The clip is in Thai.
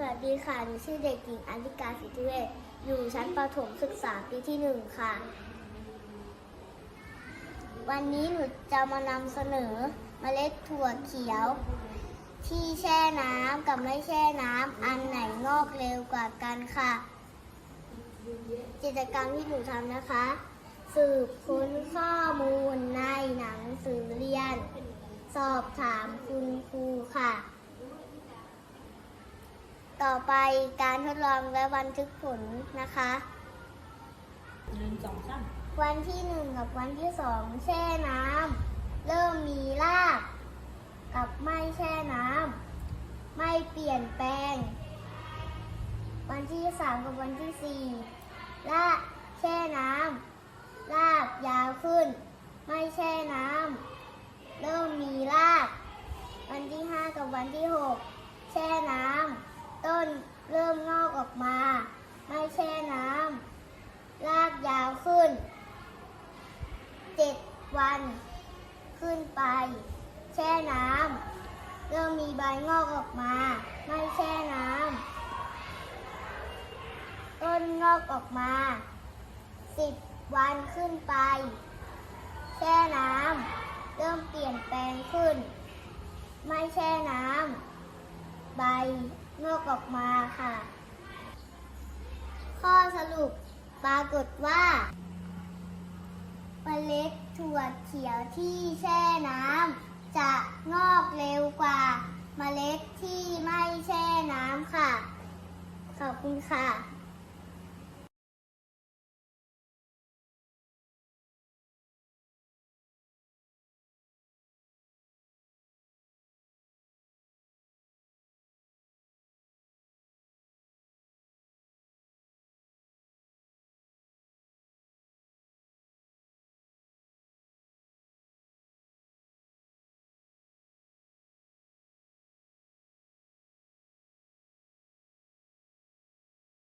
สวัสดีค่ะหนูชื่อเด็กหญิงอันติกาสิทธิเวชอยู่ชั้นประถมศึกษาปีที่หนึ่งค่ะ วันนี้หนูจะมานำเสนอเมล็ดถั่วเขียว ที่แช่น้ำกับไม่แช่น้ำอันไหนงอกเร็วกว่ากันค่ะ กิจกรรมที่หนูทำนะคะ สืบค้นข้อมูลในหนังสือเรียน สอบถามคุณครูค่ะ ต่อไปการทดลองและบันทึกผลนะคะ หนึ่งสองสามวันที่หนึ่งกับวันที่สองแช่น้ำเริ่มมีราก กับไม่แช่น้ำไม่เปลี่ยนแปลง วันที่สามกับวันที่สี่รากแช่น้ำรากยาวขึ้น ไม่แช่น้ำเริ่มมีราก วันที่ห้ากับวันที่หกแช่น้ำ ต้นเริ่มงอกออกมา ไม่แช่น้ำรากยาวขึ้นเจ็ดวัน ขึ้นไป แช่น้ำเริ่มมีใบงอกออกมา ไม่แช่น้ำต้นงอกออกมาสิบวันขึ้นไป แช่น้ำเริ่มเปลี่ยนแปลงขึ้น ไม่แช่น้ำ กออกมาค่ะ ข้อสรุปปรากฏว่าเมล็ดถั่วเขียวที่แช่น้ำจะงอกเร็วกว่าเมล็ดที่ไม่แช่น้ำค่ะ ขอบคุณค่ะ